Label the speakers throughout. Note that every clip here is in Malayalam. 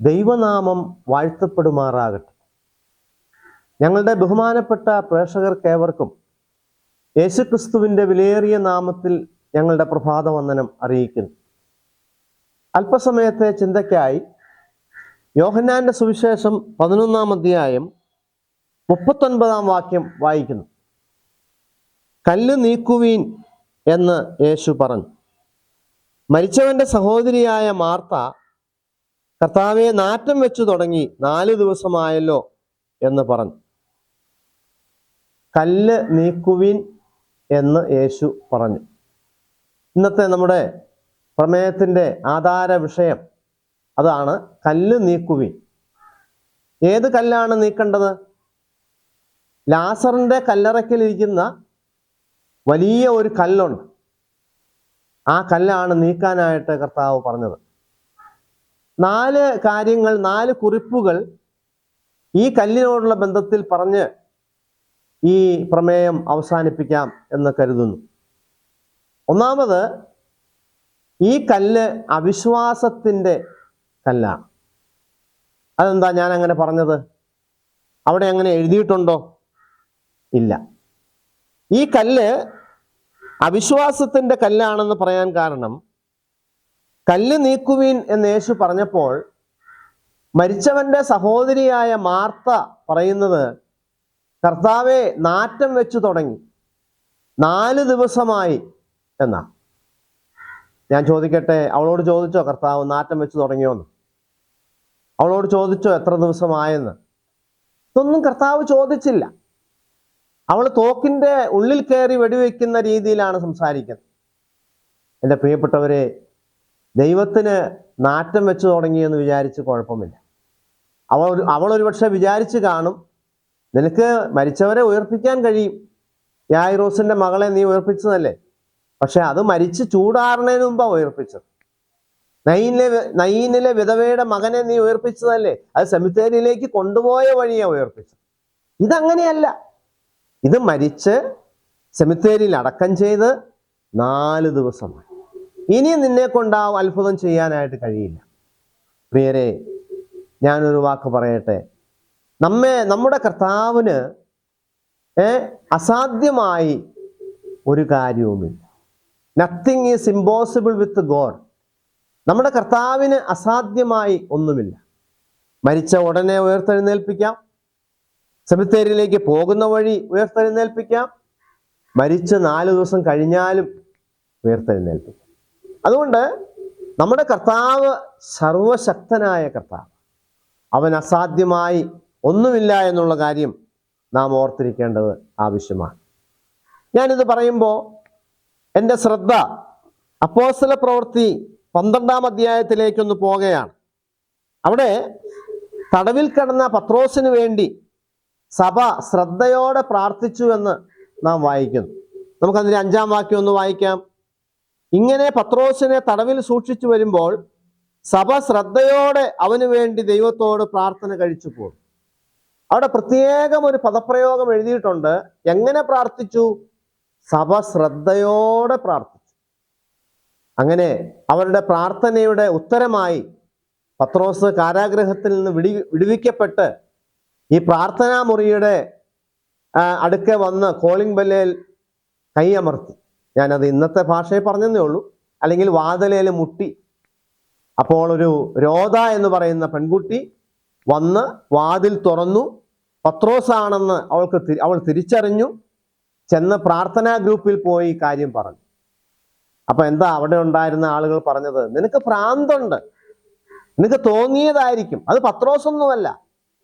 Speaker 1: ദൈവനാമം വാഴ്ത്തപ്പെടുമാറാകട്ടെ. ഞങ്ങളുടെ ബഹുമാനപ്പെട്ട പ്രേക്ഷകർക്കേവർക്കും യേശുക്രിസ്തുവിന്റെ വിലയേറിയ നാമത്തിൽ ഞങ്ങളുടെ പ്രഭാതവന്ദനം അറിയിക്കുന്നു. അല്പസമയത്തെ ചിന്തയ്ക്കായി യോഹന്നാന്റെ സുവിശേഷം പതിനൊന്നാം അധ്യായം മുപ്പത്തൊൻപതാം വാക്യം വായിക്കുന്നു. കല്ല് നീക്കുവീൻ എന്ന് യേശു പറഞ്ഞു. മരിച്ചവന്റെ സഹോദരിയായ മാർത്ത കർത്താവെ നാറ്റം വെച്ചു തുടങ്ങി. നാല് ദിവസമായല്ലോ എന്ന് പറഞ്ഞു. കല്ല് നീക്കുവിൻ എന്ന് യേശു പറഞ്ഞു. ഇന്നത്തെ നമ്മുടെ പ്രമേയത്തിന്റെ ആധാര വിഷയം അതാണ് കല്ല് നീക്കുവിൻ. ഏത് കല്ലാണ് നീക്കേണ്ടത്? ലാസറിന്റെ കല്ലറയ്ക്കലിരിക്കുന്ന വലിയ ഒരു കല്ലുണ്ട്. ആ കല്ലാണ് നീക്കാനായിട്ട് കർത്താവ് പറഞ്ഞത്. നാല് കാര്യങ്ങൾ നാല് കുറിപ്പുകൾ ഈ കല്ലിനോടുള്ള ബന്ധത്തിൽ പറഞ്ഞ് ഈ പ്രമേയം അവസാനിപ്പിക്കാം എന്ന് കരുതുന്നു. ഒന്നാമത് ഈ കല്ല് അവിശ്വാസത്തിന്റെ കല്ലാണ്. അതെന്താ ഞാൻ അങ്ങനെ പറഞ്ഞത്? അവിടെ അങ്ങനെ എഴുതിയിട്ടുണ്ടോ? ഇല്ല. ഈ കല്ല് അവിശ്വാസത്തിന്റെ കല്ലാണെന്ന് പറയാൻ കാരണം കല്ല് നീക്കുവീൻ എന്ന് യേശു പറഞ്ഞപ്പോൾ മരിച്ചവന്റെ സഹോദരിയായ മാർത്ത പറയുന്നത് കർത്താവെ നാറ്റം വെച്ചു തുടങ്ങി. നാല് ദിവസമായി എന്നാ. ഞാൻ ചോദിക്കട്ടെ അവളോട് ചോദിച്ചോ കർത്താവ് നാറ്റം വെച്ചു തുടങ്ങിയോന്ന്? അവളോട് ചോദിച്ചോ എത്ര ദിവസമായെന്ന്? ഇതൊന്നും കർത്താവ് ചോദിച്ചില്ല. അവൾ തോക്കിന്റെ ഉള്ളിൽ കയറി വെടിവെക്കുന്ന രീതിയിലാണ് സംസാരിക്കുന്നത്. എന്റെ പ്രിയപ്പെട്ടവരെ ദൈവത്തിന് നാറ്റം വെച്ച് തുടങ്ങിയെന്ന് വിചാരിച്ച് കുഴപ്പമില്ല. അവൾ അവൾ ഒരുപക്ഷെ വിചാരിച്ച് കാണും നിനക്ക് മരിച്ചവരെ ഉയർപ്പിക്കാൻ കഴിയും. യായിറോസിന്റെ മകളെ നീ ഉയർപ്പിച്ചതല്ലേ? പക്ഷെ അത് മരിച്ച് ചൂടാറുന്നതിന് മുമ്പാ ഉയർപ്പിച്ചത്. നൈനിലെ നൈനിലെ വിധവയുടെ മകനെ നീ ഉയർപ്പിച്ചതല്ലേ? അത് സെമിത്തേരിയിലേക്ക് കൊണ്ടുപോയ വഴിയാ ഉയർപ്പിച്ചത്. ഇതങ്ങനെയല്ല. ഇത് മരിച്ച് സെമിത്തേരിയിൽ അടക്കം ചെയ്ത് നാല് ദിവസമായി. ഇനി നിന്നെ കൊണ്ടാവ് അത്ഭുതം ചെയ്യാനായിട്ട് കഴിയില്ല. പ്രിയരെ ഞാനൊരു വാക്ക് പറയട്ടെ. നമ്മെ നമ്മുടെ കർത്താവിന് അസാധ്യമായി ഒരു കാര്യവുമില്ല. Nothing is impossible with God നമ്മുടെ കർത്താവിന് അസാധ്യമായി ഒന്നുമില്ല. മരിച്ച ഉടനെ ഉയർത്തെഴുന്നേൽപ്പിക്കാം. സെമിത്തേരിയിലേക്ക് പോകുന്ന വഴി ഉയർത്തെഴുന്നേൽപ്പിക്കാം. മരിച്ച് നാല് ദിവസം കഴിഞ്ഞാലും ഉയർത്തെഴുന്നേൽപ്പിക്കാം. അതുകൊണ്ട് നമ്മുടെ കർത്താവ് സർവശക്തനായ കർത്താവ്. അവൻ അസാധ്യമായി ഒന്നുമില്ല എന്നുള്ള കാര്യം നാം ഓർത്തിരിക്കേണ്ടത് ആവശ്യമാണ്. ഞാനിത് പറയുമ്പോൾ എന്റെ ശ്രദ്ധ അപ്പോസ്തല പ്രവൃത്തി പന്ത്രണ്ടാം അധ്യായത്തിലേക്കൊന്ന് പോകുകയാണ് അവിടെ തടവിൽ കിടന്ന പത്രോസിന് വേണ്ടി സഭ ശ്രദ്ധയോടെ പ്രാർത്ഥിച്ചു എന്ന് നാം വായിക്കുന്നു. നമുക്കതിന്റെ അഞ്ചാം വാക്യം ഒന്ന് വായിക്കാം. ഇങ്ങനെ പത്രോസിനെ തടവിൽ സൂക്ഷിച്ചു വരുമ്പോൾ സഭ ശ്രദ്ധയോടെ അവന് വേണ്ടി ദൈവത്തോട് പ്രാർത്ഥന കഴിച്ചു പോകും. അവിടെ പ്രത്യേകം ഒരു പദപ്രയോഗം എഴുതിയിട്ടുണ്ട്. എങ്ങനെ പ്രാർത്ഥിച്ചു? സഭ ശ്രദ്ധയോടെ പ്രാർത്ഥിച്ചു. അങ്ങനെ അവരുടെ പ്രാർത്ഥനയുടെ ഉത്തരമായി പത്രോസ് കാരാഗ്രഹത്തിൽ നിന്ന് വിടി വിടുവിക്കപ്പെട്ട് ഈ പ്രാർത്ഥനാ മുറിയുടെ അടുക്കെ വന്ന് കോളിംഗ് ബെല്ലയിൽ കൈയമർത്തി ഞാനത് ഇന്നത്തെ ഭാഷയെ പറഞ്ഞതേ ഉള്ളൂ. അല്ലെങ്കിൽ വാതിലയിൽ മുട്ടി. അപ്പോൾ ഒരു രോധ എന്ന് പറയുന്ന പെൺകുട്ടി വന്ന് വാതിൽ തുറന്നു. പത്രോസാണെന്ന് അവൾക്ക് അവൾ തിരിച്ചറിഞ്ഞു. ചെന്ന് പ്രാർത്ഥനാ ഗ്രൂപ്പിൽ പോയി കാര്യം പറഞ്ഞു. അപ്പൊ എന്താ അവിടെ ഉണ്ടായിരുന്ന ആളുകൾ പറഞ്ഞത്? നിനക്ക് ഭ്രാന്തുണ്ട് നിനക്ക് തോന്നിയതായിരിക്കും. അത് പത്രോസൊന്നുമല്ല.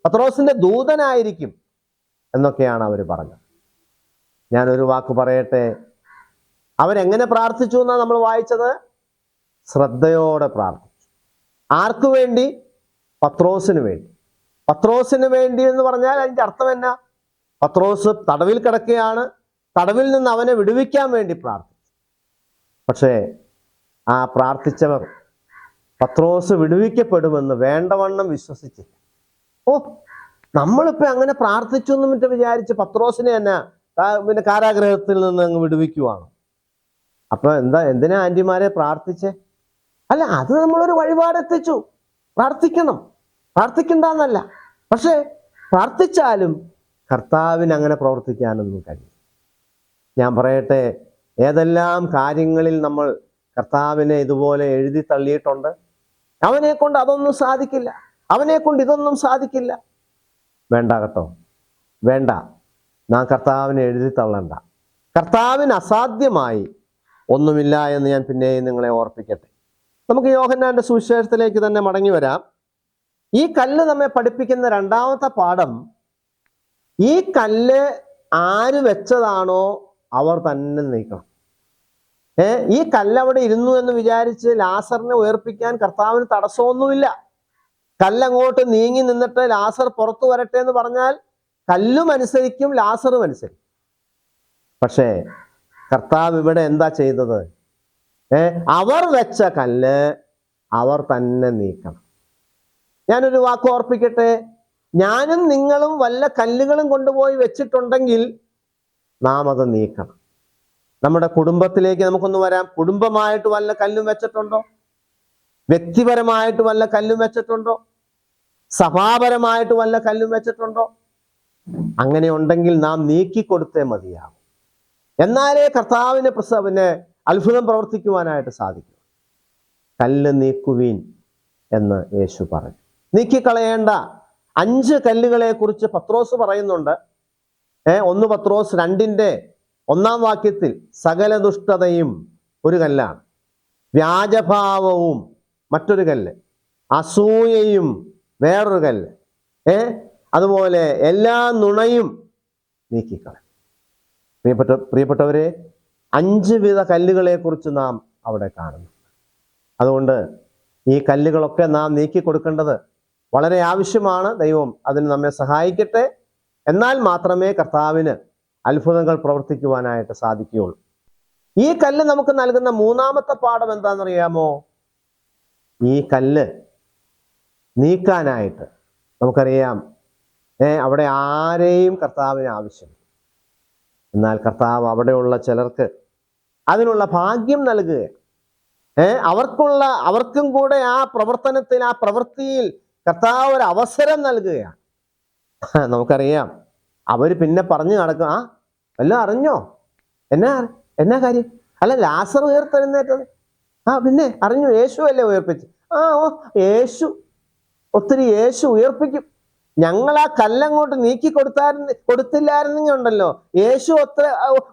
Speaker 1: പത്രോസിന്റെ ദൂതനായിരിക്കും എന്നൊക്കെയാണ് അവർ പറഞ്ഞത്. ഞാനൊരു വാക്ക് പറയട്ടെ? അവരെങ്ങനെ പ്രാർത്ഥിച്ചു എന്നാണ് നമ്മൾ വായിച്ചത്? ശ്രദ്ധയോടെ പ്രാർത്ഥിച്ചു. ആർക്കു വേണ്ടി? പത്രോസിന് വേണ്ടി. പത്രോസിന് വേണ്ടി എന്ന് പറഞ്ഞാൽ അതിന്റെ അർത്ഥം എന്നാ? പത്രോസ് തടവിൽ കിടക്കുകയാണ്. തടവിൽ നിന്ന് അവനെ വിടുവിക്കാൻ വേണ്ടി പ്രാർത്ഥിച്ചു. പക്ഷേ ആ പ്രാർത്ഥിച്ചവർ പത്രോസ് വിടുവിക്കപ്പെടുമെന്ന് വേണ്ടവണ്ണം വിശ്വസിച്ചില്ല. ഓ നമ്മളിപ്പോ അങ്ങനെ പ്രാർത്ഥിച്ചു എന്ന് വിചാരിച്ച് പത്രോസിനെ തന്നെ പിന്നെ കാരാഗ്രഹത്തിൽ നിന്ന് അങ്ങ് വിടുവിക്കുവാണ്? അപ്പൊ എന്താ എന്തിനാ ആന്റിമാരെ പ്രാർത്ഥിച്ചേ? അല്ല അത് നമ്മളൊരു വഴിപാടെത്തിച്ചു പ്രാർത്ഥിക്കണം. പ്രാർത്ഥിക്കണ്ടെന്നല്ല. പക്ഷേ പ്രാർത്ഥിച്ചാലും കർത്താവിന് അങ്ങനെ പ്രവർത്തിക്കാനൊന്നും കഴിയും ഞാൻ പറയട്ടെ ഏതെല്ലാം കാര്യങ്ങളിൽ നമ്മൾ കർത്താവിനെ ഇതുപോലെ എഴുതി തള്ളിയിട്ടുണ്ട് അവനെ കൊണ്ട് അതൊന്നും സാധിക്കില്ല. അവനെ കൊണ്ട് ഇതൊന്നും സാധിക്കില്ല. വേണ്ട കേട്ടോ. വേണ്ട. നാം കർത്താവിനെ എഴുതി തള്ളണ്ട. കർത്താവിന് അസാധ്യമായി ഒന്നുമില്ല എന്ന് ഞാൻ പിന്നെയും നിങ്ങളെ ഓർപ്പിക്കട്ടെ. നമുക്ക് യോഹന്നാന്റെ സുവിശേഷത്തിലേക്ക് തന്നെ മടങ്ങി വരാം. ഈ കല്ല് നമ്മെ പഠിപ്പിക്കുന്ന രണ്ടാമത്തെ പാഠം ഈ കല്ല് ആര് വെച്ചതാണോ അവർ തന്നെ നീക്കണം. ഏ ഈ കല്ല് അവിടെ ഇരുന്നു എന്ന് വിചാരിച്ച് ലാസറിനെ ഉയർപ്പിക്കാൻ കർത്താവിന് തടസ്സമൊന്നുമില്ല. കല്ലങ്ങോട്ട് നീങ്ങി നിന്നിട്ട് ലാസർ പുറത്തു വരട്ടെ എന്ന് പറഞ്ഞാൽ കല്ലും അനുസരിക്കും ലാസറും അനുസരിക്കും. പക്ഷേ കർത്താവ് ഇവിടെ എന്താ ചെയ്തത്? അവർ വെച്ച കല്ല് അവർ തന്നെ നീക്കണം. ഞാനൊരു വാക്ക് ഓർപ്പിക്കട്ടെ? ഞാനും നിങ്ങളും വല്ല കല്ലുകളും കൊണ്ടുപോയി വെച്ചിട്ടുണ്ടെങ്കിൽ നാം അത് നീക്കണം. നമ്മുടെ കുടുംബത്തിലേക്ക് നമുക്കൊന്ന് വരാം. കുടുംബമായിട്ട് വല്ല കല്ലും വെച്ചിട്ടുണ്ടോ? വ്യക്തിപരമായിട്ട് വല്ല കല്ലും വെച്ചിട്ടുണ്ടോ? സഭാപരമായിട്ട് വല്ല കല്ലും വെച്ചിട്ടുണ്ടോ? അങ്ങനെ ഉണ്ടെങ്കിൽ നാം നീക്കിക്കൊടുത്തേ മതിയാവും. എന്നാലേ കർത്താവിന് പ്രസ അത്ഭുതം പ്രവർത്തിക്കുവാനായിട്ട് സാധിക്കും. കല്ല് നീക്കുവീൻ എന്ന് യേശു പറഞ്ഞു. നീക്കിക്കളയേണ്ട അഞ്ച് കല്ലുകളെ കുറിച്ച് പത്രോസ് പറയുന്നുണ്ട്. ഏ ഒന്ന് പത്രോസ് രണ്ടിന്റെ ഒന്നാം വാക്യത്തിൽ സകല ദുഷ്ടതയും ഒരു കല്ലാണ്. വ്യാജഭാവവും മറ്റൊരു കല്ല്. അസൂയയും വേറൊരു കല്ല്. ഏ അതുപോലെ എല്ലാ നുണയും നീക്കിക്കളയും. പ്രിയപ്പെട്ട പ്രിയപ്പെട്ടവരെ അഞ്ച് വിധ കല്ലുകളെ കുറിച്ച് നാം അവിടെ കാണുന്നു. അതുകൊണ്ട് ഈ കല്ലുകളൊക്കെ നാം നീക്കി കൊടുക്കേണ്ടത് വളരെ ആവശ്യമാണ്. ദൈവം അതിന് നമ്മെ സഹായിക്കട്ടെ. എന്നാൽ മാത്രമേ കർത്താവിന് അത്ഭുതങ്ങൾ പ്രവർത്തിക്കുവാനായിട്ട് സാധിക്കുകയുള്ളൂ. ഈ കല്ല് നമുക്ക് നൽകുന്ന മൂന്നാമത്തെ പാഠം എന്താണെന്നറിയാമോ? ഈ കല്ല് നീക്കാനായിട്ട് നമുക്കറിയാം ഏ അവിടെ ആരെയും കർത്താവിന് ആവശ്യമില്ല. എന്നാൽ കർത്താവ് അവിടെയുള്ള ചിലർക്ക് അതിനുള്ള ഭാഗ്യം നൽകുക ഏർ അവർക്കുള്ള അവർക്കും കൂടെ ആ പ്രവർത്തനത്തിൽ ആ പ്രവൃത്തിയിൽ കർത്താവ് ഒരു അവസരം നൽകുകയാണ്. നമുക്കറിയാം അവർ പിന്നെ പറഞ്ഞു നടക്കും ആ എല്ലാം അറിഞ്ഞോ? എന്നാ എന്നാ കാര്യം? അല്ല ലാസർ ഉയർത്തെഴുന്നേറ്റത്. ആ പിന്നെ അറിഞ്ഞു യേശു അല്ലേ ഉയർപ്പിച്ചു ആ ഓ യേശു ഒത്തിരി യേശു ഉയർപ്പിക്കും. ഞങ്ങൾ ആ കല്ലങ്ങോട്ട് നീക്കി കൊടുത്തായിരുന്നു കൊടുത്തില്ലായിരുന്നെങ്കിൽ യേശു ഒത്തിരി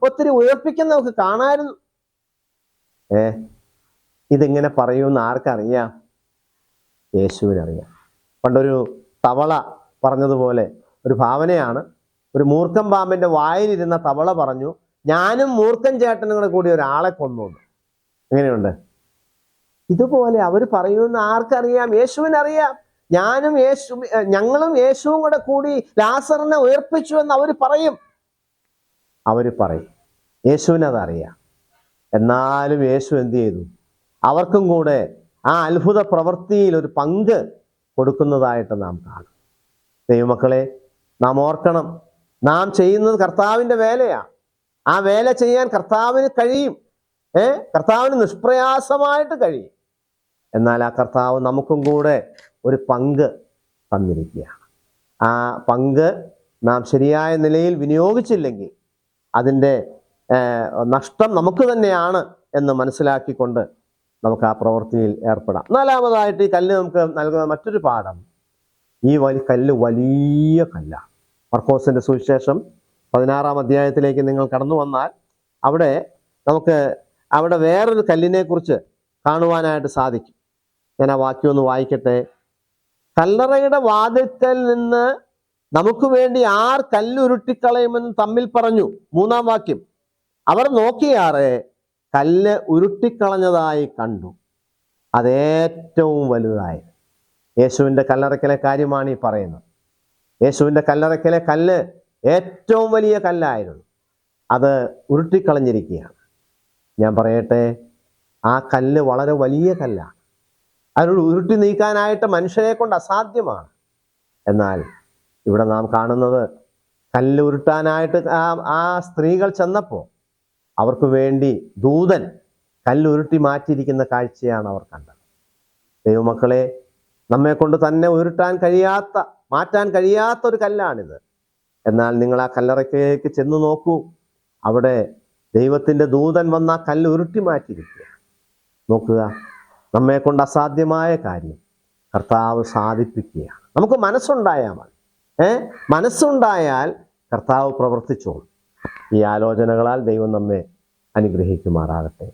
Speaker 1: ഒത്തിരി ഉയർപ്പിക്കുന്ന നമുക്ക് കാണായിരുന്നു ഏ ഇതിങ്ങനെ പറയുമെന്ന് ആർക്കറിയാം? യേശുവിനറിയാം. പണ്ടൊരു തവള പറഞ്ഞതുപോലെ ഒരു ഭാവനയാണ് ഒരു മൂർഖം പാമ്പിന്റെ വായിലിരുന്ന തവള പറഞ്ഞു ഞാനും മൂർഖൻ ചേട്ടനും കൂടെ ഒരാളെ കൊന്നു എന്ന്." എങ്ങനെയുണ്ട്? ഇതുപോലെ അവർ പറയുമെന്ന് ആർക്കറിയാം? യേശുവിനറിയാം. ഞാനും യേശു ഞങ്ങളും യേശുവും കൂടെ കൂടി ലാസറിനെ ഉയർപ്പിച്ചു എന്ന് അവർ പറയും. അവർ പറയും യേശുവിനതറിയാം എന്നാലും യേശു എന്ത് ചെയ്തു? അവർക്കും കൂടെ ആ അത്ഭുത പ്രവൃത്തിയിൽ ഒരു പങ്ക് കൊടുക്കുന്നതായിട്ട് നാം കാണും. ദൈവമക്കളെ നാം ഓർക്കണം നാം ചെയ്യുന്നത് കർത്താവിന്റെ വേലയാണ് ആ വേല ചെയ്യാൻ കർത്താവിന് കഴിയും. ഏ? കർത്താവിന് നിഷ്പ്രയാസമായിട്ട് കഴിയും. എന്നാൽ ആ കർത്താവ് നമുക്കും കൂടെ ഒരു പങ്ക് തന്നിരിക്കുകയാണ്. ആ പങ്ക് നാം ശരിയായ നിലയിൽ വിനിയോഗിച്ചില്ലെങ്കിൽ അതിന്റെ നഷ്ടം നമുക്ക് തന്നെയാണ് എന്ന് മനസ്സിലാക്കിക്കൊണ്ട് നമുക്ക് ആ പ്രവൃത്തിയിൽ ഏർപ്പെടാം. നാലാമതായിട്ട് ഈ കല്ല് നമുക്ക് നൽകുന്ന മറ്റൊരു പാഠം ഈ വലി കല്ല് വലിയ കല്ലാണ്. മർക്കോസിന്റെ സുവിശേഷം പതിനാറാം അധ്യായത്തിലേക്ക് നിങ്ങൾ കടന്നു വന്നാൽ അവിടെ നമുക്ക് അവിടെ വേറൊരു കല്ലിനെ കുറിച്ച് കാണുവാനായിട്ട് സാധിക്കും. ഞാൻ ആ വാക്യം ഒന്ന് വായിക്കട്ടെ? കല്ലറയുടെ വാതിൽക്കൽ നിന്ന് നമുക്ക് വേണ്ടി ആർ കല്ലുരുട്ടിക്കളയുമെന്ന് തമ്മിൽ പറഞ്ഞു. മൂന്നാം വാക്യം. അവർ നോക്കിയാറെ കല്ല് ഉരുട്ടിക്കളഞ്ഞതായി കണ്ടു. അതേറ്റവും വലുതായി. യേശുവിന്റെ കല്ലറയ്ക്കലെ കാര്യമാണ് ഈ പറയുന്നത്. യേശുവിന്റെ കല്ലറയ്ക്കലെ കല്ല് ഏറ്റവും വലിയ കല്ലായിരുന്നു. അത് ഉരുട്ടിക്കളഞ്ഞിരിക്കുകയാണ്. ഞാൻ പറയട്ടെ ആ കല്ല് വളരെ വലിയ കല്ലാണ്. അതിനോട് ഉരുട്ടി നീക്കാനായിട്ട് മനുഷ്യരെ കൊണ്ട് അസാധ്യമാണ്. എന്നാൽ ഇവിടെ നാം കാണുന്നത് കല്ല് ഉരുട്ടാനായിട്ട് ആ ആ സ്ത്രീകൾ ചെന്നപ്പോൾ അവർക്ക് വേണ്ടി ദൂതൻ കല്ലുരുട്ടി മാറ്റിയിരിക്കുന്ന കാഴ്ചയാണ് അവർ കണ്ടത്. ദൈവമക്കളെ നമ്മെ കൊണ്ട് തന്നെ ഉരുട്ടാൻ കഴിയാത്ത മാറ്റാൻ കഴിയാത്ത ഒരു കല്ലാണിത്. എന്നാൽ നിങ്ങൾ ആ കല്ലറയ്ക്കേക്ക് ചെന്ന് നോക്കൂ. അവിടെ ദൈവത്തിന്റെ ദൂതൻ വന്ന ആ കല്ല് ഉരുട്ടി മാറ്റിയിരിക്കുക നോക്കുക. നമ്മെ കൊണ്ട് അസാധ്യമായ കാര്യം കർത്താവ് സാധിപ്പിക്കുകയാണ്. നമുക്ക് മനസ്സുണ്ടായാൽ മതി. ഏ? മനസ്സുണ്ടായാൽ കർത്താവ് പ്രവർത്തിച്ചോളും. ഈ ആലോചനകളാൽ ദൈവം നമ്മെ അനുഗ്രഹിക്കുമാറാകട്ടെ.